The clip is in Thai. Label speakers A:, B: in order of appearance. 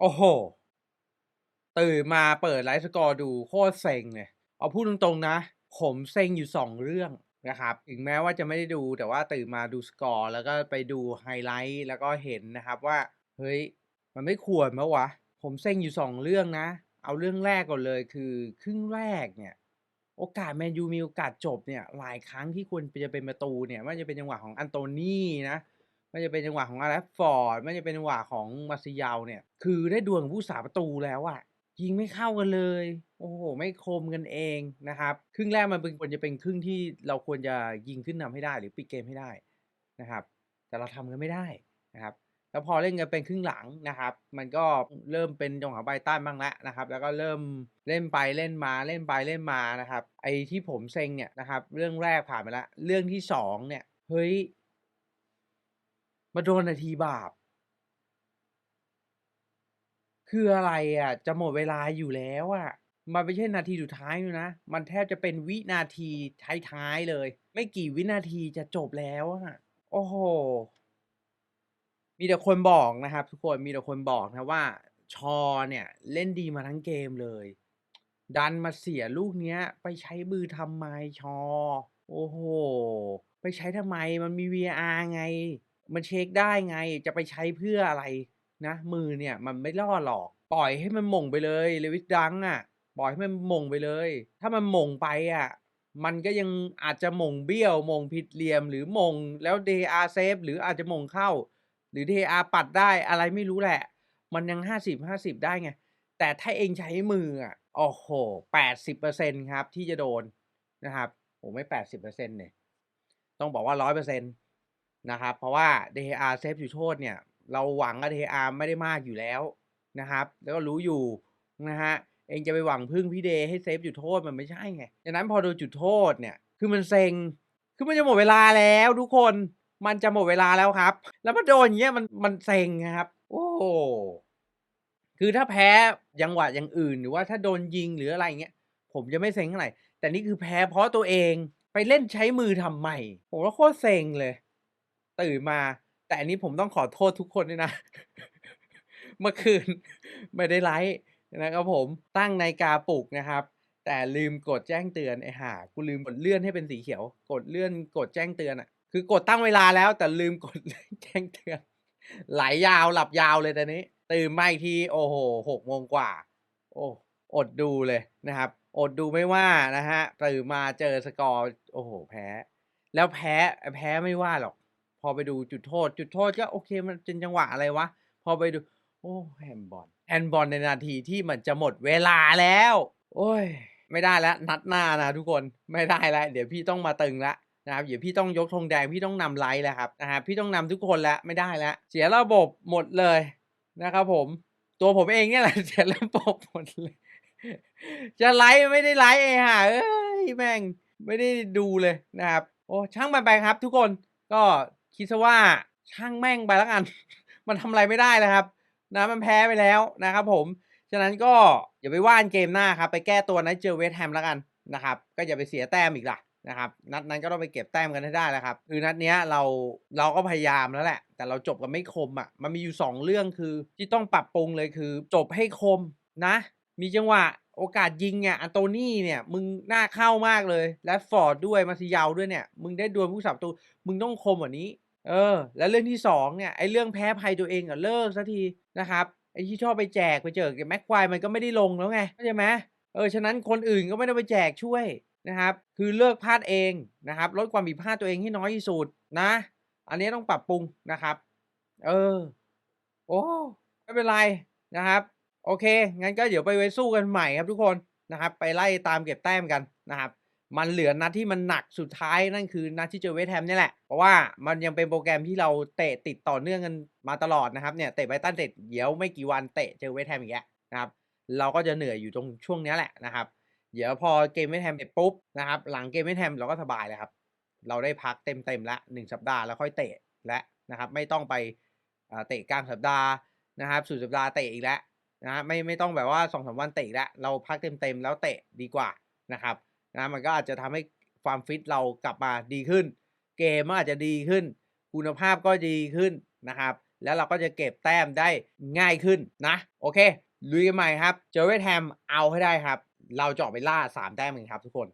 A: โอ้โห ตื่นมาเปิดไลฟ์สกอร์ดูโคตรเซ็งเลยเอาพูดตรงๆนะ ผมเซ็งอยู่ 2 เรื่องนะครับ ถึงแม้ว่าจะไม่ได้ดูแต่ว่าตื่นมาดูสกอร์ แล้วก็ไปดูไฮไลท์แล้วก็เห็นนะครับว่า เฮ้ย มันไม่ควรมาวะ ผมเซ็งอยู่ 2 เรื่องนะ เอาเรื่องแรกก่อนเลยคือครึ่งแรกเนี่ย โอกาสแมนยูมีโอกาสจบเนี่ยหลายครั้งที่ควรจะเป็นประตูเนี่ยว่าจะเป็นจังหวะของอันโตนี่นะ ม่ว่าจะเป็นจังหวะของอาร์ฟฟอร์ดไม่ว่าจะเป็นจังหวะของมาซิยาวเนี่ย คือได้ดวลกับผู้สาประตูแล้วอะยิงไม่เข้ากันเลย โอ้โห ไม่คมกันเองนะครับ ครึ่งแรกมันเป็นควรจะเป็นครึ่งที่เราควรจะยิงขึ้นนำให้ได้หรือปิดเกมให้ได้นะครับ แต่เราทำกันไม่ได้นะครับ แล้วพอเล่นกันเป็นครึ่งหลังนะครับ มันก็เริ่มเป็นจังหวะไบรตันบ้างแล้วนะครับ แล้วก็เริ่มเล่นไปเล่นมาเล่นไปเล่นมานะครับ ไอ้ที่ผมเซ็งเนี่ยนะครับ เรื่องแรกผ่านไปแล้ว เรื่องที่สองเนี่ย เฮ้ย มาโดนนาทีบาป คืออะไรอะ จะหมดเวลาอยู่แล้วอะ มันไม่ใช่นาทีสุดท้ายนะ มันแทบจะเป็นวินาทีท้ายๆเลย ไม่กี่วินาทีจะจบแล้วอะ โอ้โห มีแต่คนบอกนะครับ ทุกคนมีแต่คนบอกนะว่า ชอเนี่ย เล่นดีมาทั้งเกมเลย ดันมาเสียลูกเนี้ย ไปใช้มือทำไมชอ โอ้โห ไปใช้ทำไมมันมี V R ไง มันเช็คได้ไงจะไปใช้เพื่ออะไรนะ มือเนี่ยมันไม่รอหรอก ปล่อยให้มันมงไปเลยเลวิสดังอะปล่อยให้มันมงไปเลย ถ้ามันมงไปอะมันก็ยังอาจจะมงเบี้ยวมงผิดเหลี่ยม หรือมงแล้ว DAR เซฟหรืออาจจะมงเข้า หรือ dr ปัดได้อะไรไม่รู้แหละ มันยัง 50-50 ได้ไง แต่ถ้าเองใช้มืออะโอ้โฮ80%ครับที่จะโดนนะครับโอ้ไม่ 80%เนี่ยต้องบอกว่า 100% นะครับ เพราะว่า DAR เซฟจุดโทษเนี่ย เราหวังกับ DAR ไม่ได้มากอยู่แล้วนะครับ แล้วก็รู้อยู่นะครับเองจะไปหวังพึ่งพี่เดให้เซฟจุดโทษมันไม่ใช่ไงดังนั้นพอโดนจุดโทษเนี่ย คือมันเซ็ง คือมันจะหมดเวลาแล้วทุกคน มันจะหมดเวลาแล้วครับ แล้วมาโดนอย่างเงี้ยมันมันเซ็งครับ โอ้โฮคือถ้าแพ้จังหวะอย่างอื่นหรือว่าถ้าโดนยิงหรืออะไรอย่างเงี้ยผมจะไม่เซ็งเท่าไรแต่นี่คือแพ้เพราะตัวเองไปเล่นใช้มือทำไมผมว่าโคตรเซ็งเลย ตื่นมา แต่อันนี้ผมต้องขอโทษทุกคนด้วยนะ เมื่อคืนไม่ได้ไลฟ์นะครับผมตั้งนาฬิกาปลุกนะครับ แต่ลืมกดแจ้งเตือนไอ้ห่ากูลืมกดเลื่อนให้เป็นสีเขียว กดเลื่อนกดแจ้งเตือนอะคือกดตั้งเวลาแล้ว แต่ลืมกดแจ้งเตือน ไหลยาวหลับยาวเลยตอนนี้ ตื่นมาอีกทีโอ้โฮ6โมงกว่า โอ้อดดูเลยนะครับ อดดูไม่ว่านะครับตื่นมาเจอสกอร์โอ้โฮแพ้ แล้วแพ้แพ้ไม่ว่าหรอก พอไปดูจุดโทษ จุดโทษก็โอเคมันเป็นจังหวะอะไรวะ พอไปดู โอ้แฮนบอลแฮนบอลในนาทีที่มันจะหมดเวลาแล้ว โอ๊ยไม่ได้แล้วนัดหน้านะทุกคนไม่ได้แล้วเดี๋ยวพี่ต้องมาตึงแล้วนะครับเดี๋ยวพี่ต้องยกธงแดงพี่ต้องนำไลฟ์แล้วครับนะครับพี่ต้องนำทุกคนแล้วไม่ได้แล้วเสียระบบหมดเลยนะครับผม ตัวผมเองเนี่ยแหละเสียระบบหมดเลย จะไลฟ์ไม่ได้ไลฟ์ไอ้ห่าเอ้ยแม่งไม่ได้ดูเลยนะครับโอ้ช่างมันไปครับทุกคนก็ คิดเสียว่าช่างแม่งไปแล้วกัน มันทำอะไรไม่ได้แล้วครับ นะมันแพ้ไปแล้วนะครับ ผม ฉะนั้นก็อย่าไปว่านเกมหน้าครับ ไปแก้ตัวนัดเจอเวสแฮมแล้วกันนะครับ ก็อย่าไปเสียแต้มอีกล่ะนะครับนัดนั้นก็ต้องไปเก็บแต้มกันให้ได้แล้วครับคือนัดเนี้ยเราเราก็พยายามแล้วแหละ แต่เราจบกันไม่คมอะมันมีอยู่ 2 เรื่องคือที่ต้องปรับปรุงเลยคือ จบให้คมนะ มีจังหวะโอกาสยิงอะอันโตนี่เนี่ยมึงหน่าเข้ามากเลยแรชฟอร์ดด้วยมาซิยาวด้วยเนี่ย มึงได้ดวลผู้สาประตูมึงต้องคมกว่านี้ เออ แล้วเรื่องที่2เนี่ยไอ้เรื่องแพ้ภัยตัวเองอะเลิกสักทีนะครับไอ้ที่ชอบไปแจกไปเจิกกับแม็กควายมันก็ไม่ได้ลงแล้วไงเข้าใจไหมเออฉะนั้นคนอื่นก็ไม่ต้องไปแจกช่วยนะครับ คือเลิกพลาดเองนะครับลดความผิดพลาดตัวเองให้น้อยที่สุดนะ อันนี้ต้องปรับปรุงนะครับ เออ โอ้ไม่เป็นไรนะครับ โอเคงั้นก็เดี๋ยวไปไว้สู้กันใหม่ครับทุกคนนะครับ ไปไล่ตามเก็บแต้มกันนะครับ มันเหลือนัดที่มันหนักสุดท้ายนั่นคือนัดที่เจอเวสแฮมนี่แหละ เพราะว่ามันยังเป็นโปรแกรมที่เราเตะติดต่อเนื่องกันมาตลอดนะครับเนี่ยเตะไบตันเสร็จเดี๋ยวไม่กี่วันเตะเจอเวสแฮมอีกแล้วนะครับเราก็จะเหนื่อยอยู่ตรงช่วงนี้แหละนะครับ เดี๋ยวพอเกมเวสแฮมเสร็จปุ๊บนะครับหลังเกมเวสแฮมเราก็สบายเลยครับเราได้พักเต็มๆแล้ว1สัปดาห์แล้วค่อยเตะแล้วนะครับไม่ต้องไปอ่าเตะกลางสัปดาห์นะครับสุดสัปดาห์เตะอีกแล้วนะไม่ไม่ต้องแบบว่า2-3วันเตะแล้วเราพักเต็มๆแล้วเตะดีกว่านะครับ นะมันก็อาจจะทำให้ความฟิตเรากลับมาดีขึ้น เกมก็อาจจะดีขึ้น คุณภาพก็ดีขึ้นนะครับ แล้วเราก็จะเก็บแต้มได้ง่ายขึ้นนะ โอเคลุยกันใหม่ครับ เจอเวทแฮมเอาให้ได้ครับ เราจะออกไปล่า 3 แต้มเองครับทุกคน